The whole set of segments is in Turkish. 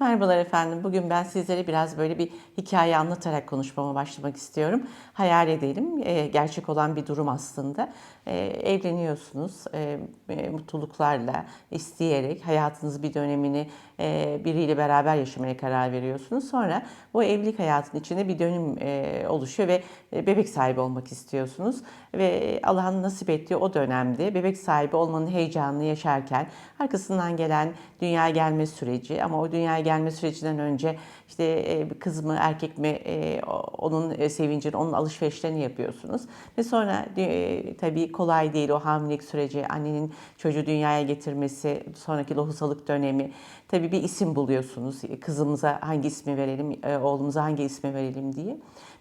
Merhabalar efendim. Bugün ben sizlere biraz böyle bir hikaye anlatarak konuşmama başlamak istiyorum. Hayal edelim. e, gerçek olan bir durum aslında. E, evleniyorsunuz. e, e, mutluluklarla, isteyerek hayatınız bir dönemini e, biriyle beraber yaşamaya karar veriyorsunuz. Sonra bu evlilik hayatının içinde bir dönüm oluşuyor ve bebek sahibi olmak istiyorsunuz. Ve Allah'ın nasip ettiği o dönemde bebek sahibi olmanın heyecanını yaşarken arkasından gelen dünyaya gelme süreci ama o dünyaya gelme sürecinden önce işte e, kız mı erkek mi e, onun e, sevincini, onun alışverişlerini yapıyorsunuz. Ve sonra e, tabii kolay değil o hamilelik süreci, annenin çocuğu dünyaya getirmesi, sonraki lohusalık dönemi. Tabii bir isim buluyorsunuz. Kızımıza hangi ismi verelim, e, oğlumuza hangi ismi verelim diye.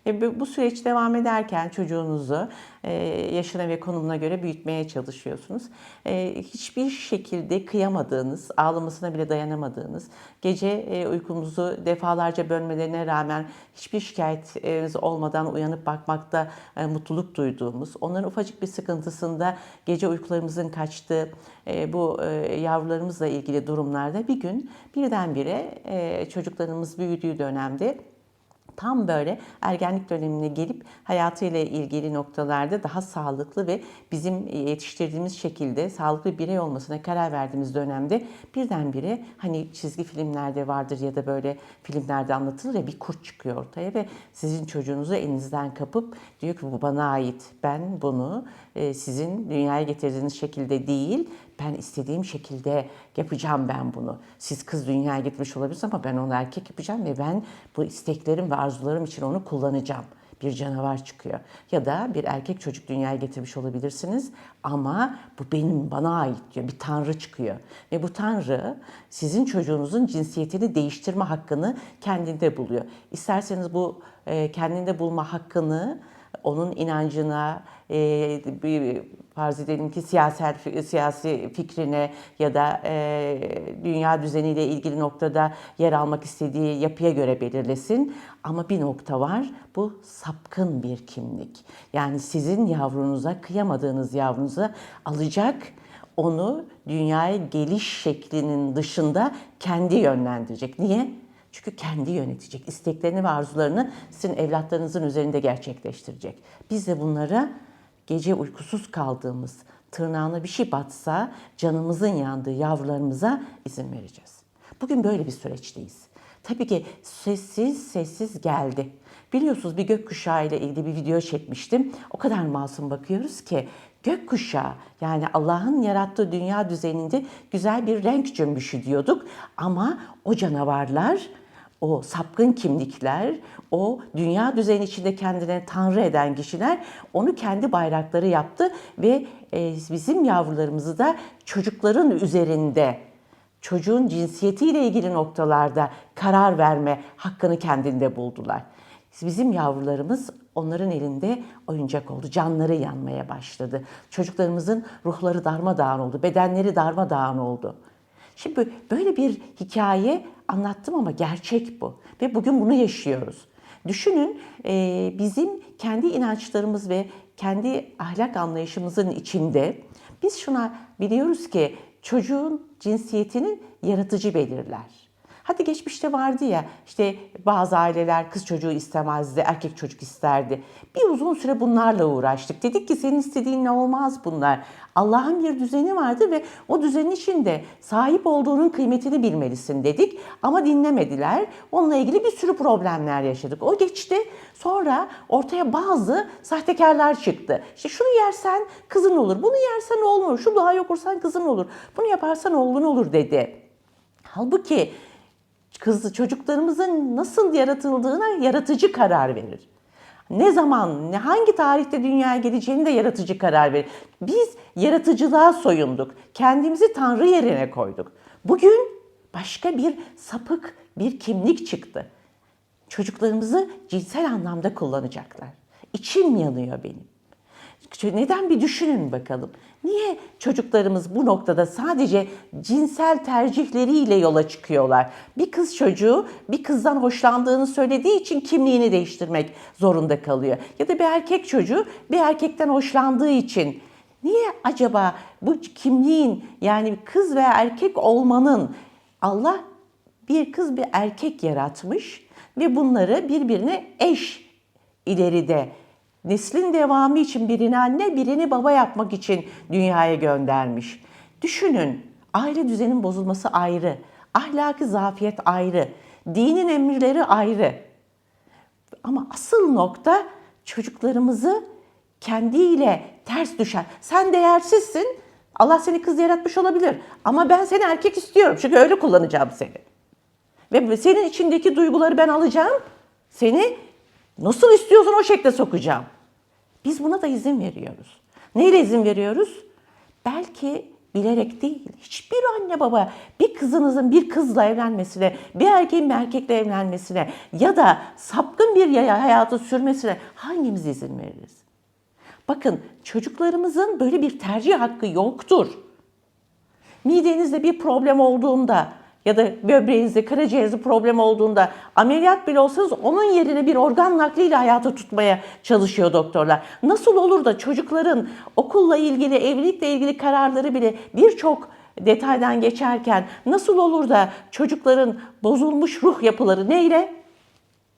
Ve bu- süreç devam ederken çocuğunuzu e, yaşına ve konumuna göre büyütmeye çalışıyorsunuz. E, Hiçbir şekilde kıyamadığınız, ağlamasına bile dayanamadığınız, gece e, uykumuzu defalarca bölmelerine rağmen hiçbir şikayetiniz olmadan uyanıp bakmakta e, mutluluk duyduğumuz, onların ufacık bir sıkıntısında gece uykularımızın kaçtığı e, bu e, yavrularımızla ilgili durumlarda bir gün birdenbire çocuklarımız büyüdüğü dönemde tam böyle ergenlik dönemine gelip hayatıyla ilgili noktalarda daha sağlıklı ve bizim yetiştirdiğimiz şekilde sağlıklı bir birey olmasına karar verdiğimiz dönemde birdenbire hani çizgi filmlerde vardır ya da böyle filmlerde anlatılır ya bir kurt çıkıyor ortaya ve sizin çocuğunuzu elinizden kapıp diyor ki bu bana ait. Ben bunu e, sizin dünyaya getirdiğiniz şekilde değil ben istediğim şekilde yapacağım ben bunu. Siz kız dünyaya getirmiş olabilirsiniz ama ben onu erkek yapacağım ve ben bu isteklerim ve arzularım için onu kullanacağım. Bir canavar çıkıyor. Ya da bir erkek çocuk dünyaya getirmiş olabilirsiniz ama bu benim bana ait diyor. Bir tanrı çıkıyor. Ve bu tanrı sizin çocuğunuzun cinsiyetini değiştirme hakkını kendinde buluyor. İsterseniz bu e, kendinde bulma hakkını onun inancına, e, bir farz edelim ki siyasal siyasi fikrine ya da e, dünya düzeniyle ilgili noktada yer almak istediği yapıya göre belirlesin. Ama bir nokta var, bu sapkın bir kimlik. Yani sizin yavrunuza, kıyamadığınız yavrunuza alacak, onu dünyaya geliş şeklinin dışında kendi yönlendirecek. Niye? Çünkü kendi yönetecek. isteklerini ve arzularını sizin evlatlarınızın üzerinde gerçekleştirecek. Biz de bunlara gece uykusuz kaldığımız, tırnağına bir şey batsa canımızın yandığı yavrularımıza izin vereceğiz. Bugün böyle bir süreçteyiz. Tabii ki sessiz sessiz geldi. Biliyorsunuz bir gökkuşağı ile ilgili bir video çekmiştim. O kadar masum bakıyoruz ki gökkuşağı yani Allah'ın yarattığı dünya düzeninde güzel bir renk cümbüşü diyorduk. Ama o canavarlar o sapkın kimlikler, o dünya düzeni içinde kendine tanrı eden kişiler onu kendi bayrakları yaptı ve e, bizim yavrularımızı da çocukların üzerinde çocuğun cinsiyetiyle ilgili noktalarda karar verme hakkını kendinde buldular. Bizim yavrularımız onların elinde oyuncak oldu. Canları yanmaya başladı. Çocuklarımızın ruhları darmadağın oldu. Bedenleri darmadağın oldu. Şimdi böyle bir hikaye anlattım ama gerçek bu. Ve bugün bunu yaşıyoruz. Düşünün bizim kendi inançlarımız ve kendi ahlak anlayışımızın içinde biz şuna biliyoruz ki çocuğun cinsiyetini yaratıcı belirler. Hadi geçmişte vardı ya işte bazı aileler kız çocuğu istemezdi, erkek çocuk isterdi. Bir uzun süre bunlarla uğraştık. Dedik ki senin istediğin ne olmaz bunlar. Allah'ın bir düzeni vardı ve o düzenin içinde sahip olduğunun kıymetini bilmelisin dedik. Ama dinlemediler. Onunla ilgili bir sürü problemler yaşadık. O geçti. Sonra ortaya bazı sahtekarlar çıktı. İşte şunu yersen kızın olur, bunu yersen oğlun olur, şu duayı okursan kızın olur, bunu yaparsan oğlun olur dedi. Halbuki kız çocuklarımızın nasıl yaratıldığına yaratıcı karar verir. Ne zaman, ne hangi tarihte dünyaya geleceğini de yaratıcı karar verir. Biz yaratıcılığa soyunduk. Kendimizi Tanrı yerine koyduk. Bugün başka bir sapık bir kimlik çıktı. Çocuklarımızı cinsel anlamda kullanacaklar. İçim yanıyor benim. Neden bir düşünün bakalım. Niye çocuklarımız bu noktada sadece cinsel tercihleriyle yola çıkıyorlar? Bir kız çocuğu bir kızdan hoşlandığını söylediği için kimliğini değiştirmek zorunda kalıyor. Ya da bir erkek çocuğu bir erkekten hoşlandığı için Niye acaba bu kimliğin yani kız ve erkek olmanın Allah bir kız bir erkek yaratmış ve bunları birbirine eş ileride neslin devamı için birini anne birini baba yapmak için dünyaya göndermiş. Düşünün aile düzenin bozulması ayrı, ahlaki zafiyet ayrı, dinin emirleri ayrı. Ama asıl nokta çocuklarımızı kendiyle ters düşen. Sen değersizsin. Allah seni kız yaratmış olabilir. Ama ben seni erkek istiyorum. Çünkü öyle kullanacağım seni. Ve senin içindeki duyguları ben alacağım. Seni nasıl istiyorsan o şekilde sokacağım. Biz buna da izin veriyoruz. Neyle izin veriyoruz? Belki bilerek değil. Hiçbir anne baba bir kızınızın bir kızla evlenmesine, bir erkeğin bir erkekle evlenmesine ya da sapkın bir hayatı sürmesine hangimiz izin veririz? Bakın çocuklarımızın böyle bir tercih hakkı yoktur. Midenizde bir problem olduğunda ya da böbreğinizde, karaciğerinizde problem olduğunda ameliyat bile olsanız onun yerine bir organ nakliyle hayata tutmaya çalışıyor doktorlar. Nasıl olur da çocukların okulla ilgili, evlilikle ilgili kararları bile birçok detaydan geçerken nasıl olur da çocukların bozulmuş ruh yapıları neyle?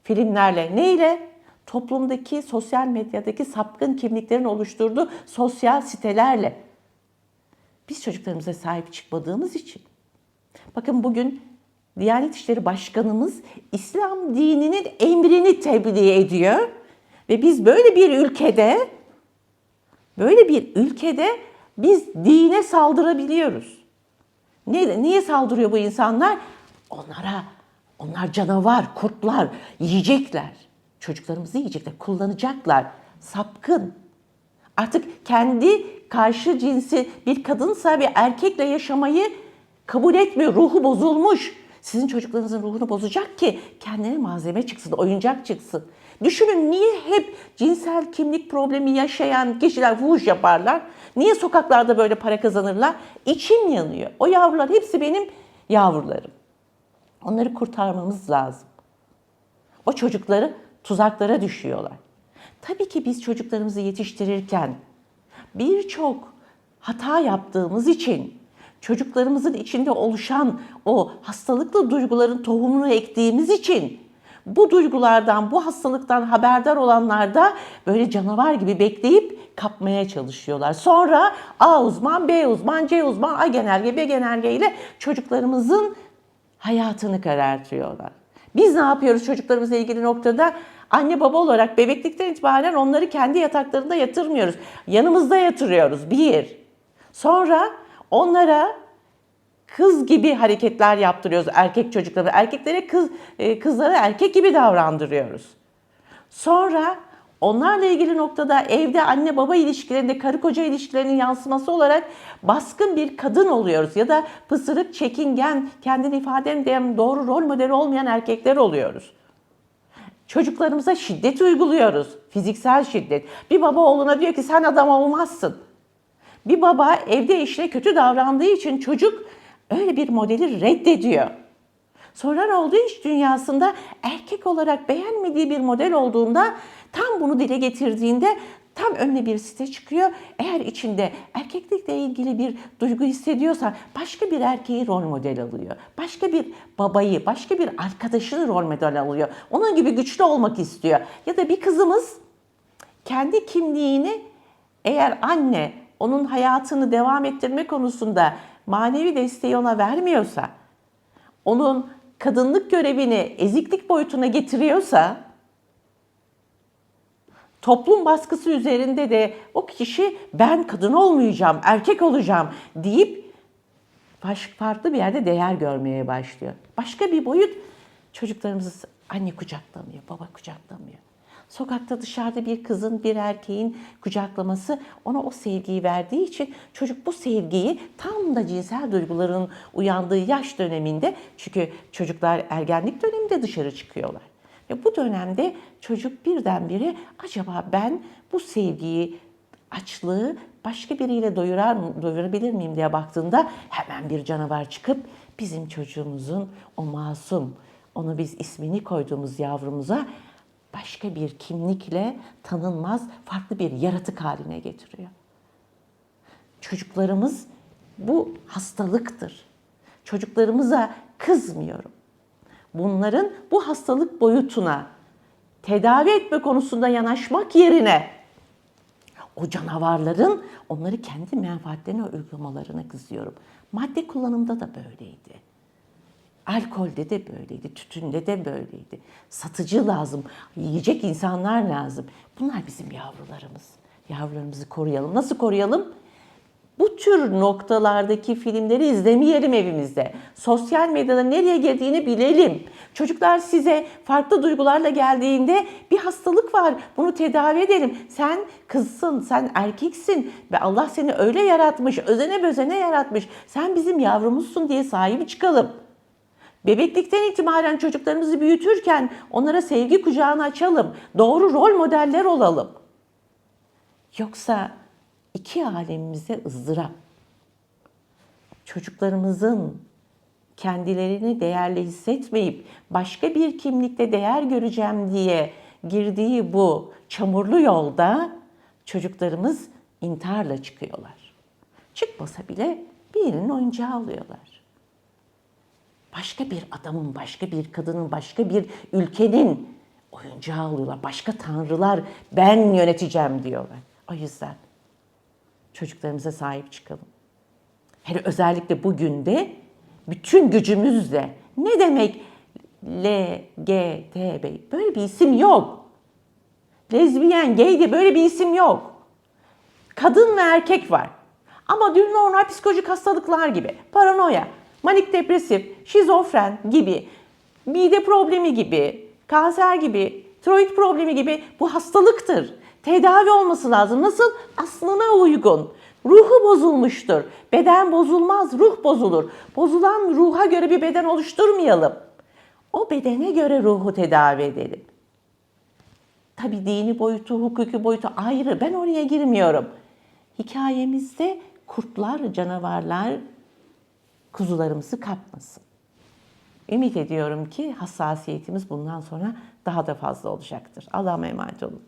Filmlerle neyle? Toplumdaki, sosyal medyadaki sapkın kimliklerin oluşturduğu sosyal sitelerle. Biz çocuklarımıza sahip çıkmadığımız için. Bakın bugün Diyanet İşleri Başkanımız İslam dininin emrini tebliğ ediyor. Ve biz böyle bir ülkede böyle bir ülkede biz dine saldırabiliyoruz. Ne, niye saldırıyor bu insanlar? Onlara, onlar canavar, kurtlar, yiyecekler. Çocuklarımızı yiyecekler, kullanacaklar. Sapkın. Artık kendi karşı cinsi bir kadınsa bir erkekle yaşamayı kabul etmiyor. Ruhu bozulmuş. Sizin çocuklarınızın ruhunu bozacak ki kendine malzeme çıksın, oyuncak çıksın. Düşünün niye hep cinsel kimlik problemi yaşayan kişiler fuhuş yaparlar? Niye sokaklarda böyle para kazanırlar? İçim yanıyor. O yavrular hepsi benim yavrularım. Onları kurtarmamız lazım. O çocukları tuzaklara düşüyorlar. Tabii ki biz çocuklarımızı yetiştirirken birçok hata yaptığımız için çocuklarımızın içinde oluşan o hastalıklı duyguların tohumunu ektiğimiz için bu duygulardan, bu hastalıktan haberdar olanlar da böyle canavar gibi bekleyip kapmaya çalışıyorlar. Sonra A uzman, B uzman, C uzman, A genelge, B genelge ile çocuklarımızın hayatını karartıyorlar. Biz ne yapıyoruz çocuklarımızla ilgili noktada? Anne baba olarak bebeklikten itibaren onları kendi yataklarında yatırmıyoruz. Yanımızda yatırıyoruz. Bir. Sonra onlara kız gibi hareketler yaptırıyoruz erkek çocuklara. Erkeklere kız, e, kızlara erkek gibi davrandırıyoruz. Sonra onlarla ilgili noktada evde anne baba ilişkilerinde, karı koca ilişkilerinin yansıması olarak baskın bir kadın oluyoruz. Ya da pısırık, çekingen, kendini ifade eden doğru rol modeli olmayan erkekler oluyoruz. Çocuklarımıza şiddet uyguluyoruz. Fiziksel şiddet. Bir baba oğluna diyor ki sen adam olmazsın. Bir baba evde eşine kötü davrandığı için çocuk öyle bir modeli reddediyor. Sonra ne oldu iş dünyasında erkek olarak beğenmediği bir model olduğunda tam bunu dile getirdiğinde tam önüne bir site çıkıyor. Eğer içinde erkeklikle ilgili bir duygu hissediyorsa başka bir erkeği rol model alıyor. Başka bir babayı, başka bir arkadaşını rol model alıyor. Onun gibi güçlü olmak istiyor. Ya da bir kızımız kendi kimliğini eğer anne onun hayatını devam ettirme konusunda manevi desteği ona vermiyorsa, onun kadınlık görevini eziklik boyutuna getiriyorsa, toplum baskısı üzerinde de o kişi ben kadın olmayacağım, erkek olacağım deyip farklı bir yerde değer görmeye başlıyor. Başka bir boyut çocuklarımızı anne kucaklamıyor, baba kucaklamıyor. Sokakta dışarıda bir kızın, bir erkeğin kucaklaması ona o sevgiyi verdiği için çocuk bu sevgiyi tam da cinsel duyguların uyandığı yaş döneminde çünkü çocuklar ergenlik döneminde dışarı çıkıyorlar. Ve bu dönemde çocuk birdenbire acaba ben bu sevgiyi, açlığı başka biriyle doyurar doyurabilir miyim diye baktığında hemen bir canavar çıkıp bizim çocuğumuzun o masum, onu biz ismini koyduğumuz yavrumuza başka bir kimlikle tanınmaz farklı bir yaratık haline getiriyor. Çocuklarımız bu hastalıktır. Çocuklarımıza kızmıyorum. bunların bu hastalık boyutuna tedavi etme konusunda yanaşmak yerine o canavarların onları kendi menfaatlerine uygulamalarına kızıyorum. Madde kullanımda da böyleydi. Alkolde de böyleydi, tütünde de böyleydi. Satıcı lazım, yiyecek insanlar lazım. Bunlar bizim yavrularımız. Yavrularımızı koruyalım. Nasıl koruyalım? Bu tür noktalardaki filmleri izlemeyelim evimizde. Sosyal medyada nereye girdiğini bilelim. Çocuklar size farklı duygularla geldiğinde bir hastalık var. Bunu tedavi edelim. Sen kızsın, sen erkeksin ve Allah seni öyle yaratmış, özene bözene yaratmış. Sen bizim yavrumuzsun diye sahibi çıkalım. Bebeklikten itibaren çocuklarımızı büyütürken onlara sevgi kucağını açalım. Doğru rol modeller olalım. Yoksa iki alemimize ızdırap. Çocuklarımızın kendilerini değerli hissetmeyip başka bir kimlikte değer göreceğim diye girdiği bu çamurlu yolda çocuklarımız intiharla çıkıyorlar. Çıkmasa bile birinin oyuncağı alıyorlar başka bir adamın, başka bir kadının, başka bir ülkenin oyuncağı alıyorlar. Başka tanrılar ben yöneteceğim diyorlar. O yüzden çocuklarımıza sahip çıkalım. Hele özellikle bugün de bütün gücümüzle ne demek LGTB böyle bir isim yok. Lezbiyen, gay diye böyle bir isim yok. Kadın ve erkek var. Ama dün normal psikolojik hastalıklar gibi. Paranoya, manik depresif, şizofren gibi, mide problemi gibi, kanser gibi, tiroid problemi gibi bu hastalıktır. Tedavi olması lazım. Nasıl? Aslına uygun. Ruhu bozulmuştur. Beden bozulmaz, ruh bozulur. Bozulan ruha göre bir beden oluşturmayalım. O bedene göre ruhu tedavi edelim. Tabii dini boyutu, hukuki boyutu ayrı. Ben oraya girmiyorum. Hikayemizde kurtlar, canavarlar kuzularımızı kapmasın. Ümit ediyorum ki hassasiyetimiz bundan sonra daha da fazla olacaktır. Allah'a emanet olun.